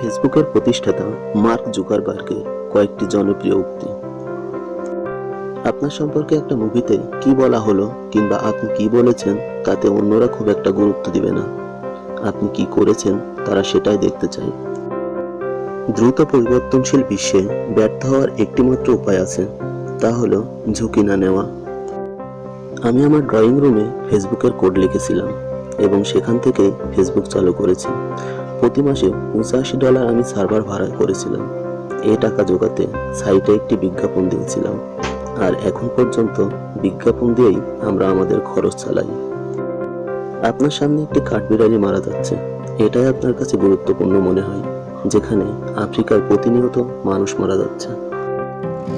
ফেসবুকের প্রতিষ্ঠাতা মার্ক জুকারবার্গের কয়েকটি জনপ্রিয় উক্তি। আপনার সম্পর্কে একটা মুভিতে কি বলা হলো কিংবা আপনি কি বলেছেন তাতে অন্যরা খুব একটা গুরুত্ব দিবে না। আপনি কি করেছেন তারা সেটাই দেখতে চায়। দ্রুত পরিবর্তনশীল বিশ্বে ব্যর্থ হওয়ার একটিমাত্র উপায় আছে, তা হলো ঝুঁকি না নেওয়া। আমি আমার ড্রয়িং রুমে ফেসবুকের কোড লিখেছিলাম এবং সেখান থেকে ফেসবুক চালু করেছি। প্রতি মাসে পঁচাশি ডলার আমি সার্ভার ভাড়া করেছিলাম। এই টাকা জোগাতে সাইটে একটি বিজ্ঞাপন দিয়েছিলাম। আর এখন পর্যন্ত বিজ্ঞাপন দিয়েই আমরা আমাদের খরচ চালাই। আপনার সামনে একটি কাঠবিড়ালি মারা যাচ্ছে। এটাই আপনার কাছে গুরুত্বপূর্ণ মনে হয়, যেখানে আফ্রিকার প্রতিনিয়ত মানুষ মারা যাচ্ছে।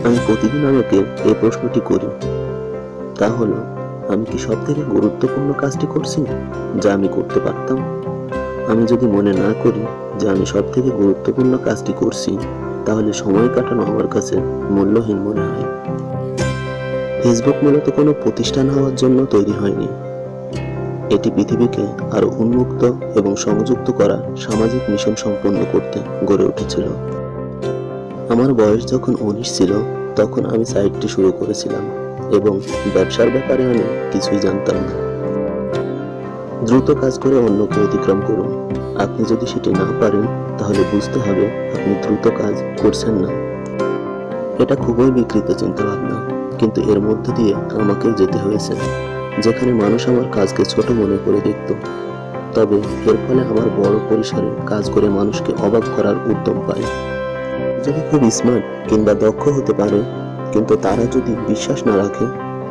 আমি প্রতিদিন আমাকে এই প্রশ্নটি করি, তা হলো, আমি কি সব থেকে গুরুত্বপূর্ণ কাজটি করছি, যা আমি করতে পারতাম? আমি যদি মনে না করি যে আমি সব থেকে গুরুত্বপূর্ণ কাজটি করছি, তাহলে সময় কাটানো আমার কাছে মূল্যহীন মনে হয়। ফেসবুক মূলত কোনো প্রতিষ্ঠান হওয়ার জন্য তৈরি হয়নি। এটি পৃথিবীকে আরও উন্মুক্ত এবং সংযুক্ত করা সামাজিক মিশন সম্পন্ন করতে গড়ে উঠেছিল। আমার বয়স যখন উনিশ ছিল, তখন আমি সাইটটি শুরু করেছিলাম এবং ব্যবসার ব্যাপারে আমি কিছুই জানতাম না। দ্রুত কাজ করে অন্যকে অতিক্রম করুন। আপনি যদি সেটি না পারেন, তাহলে বুঝতে হবে আপনি দ্রুত কাজ করছেন না। এটা খুবই বিকৃত চিন্তাভাবনা, কিন্তু এর মধ্যে দিয়ে আমাকেও যেতে হয়েছে, যেখানে মানুষ আমার কাজকে ছোট মনে করে দেখত। তবে এর ফলে আমার বড় পরিসরে কাজ করে মানুষকে অবাক করার উদ্যম পায়। যদি খুব স্মার্ট কিংবা দক্ষ হতে পারে, কিন্তু তারা যদি বিশ্বাস না রাখে,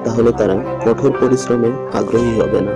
তাহলে তারা কঠোর পরিশ্রমে আগ্রহী হবে না।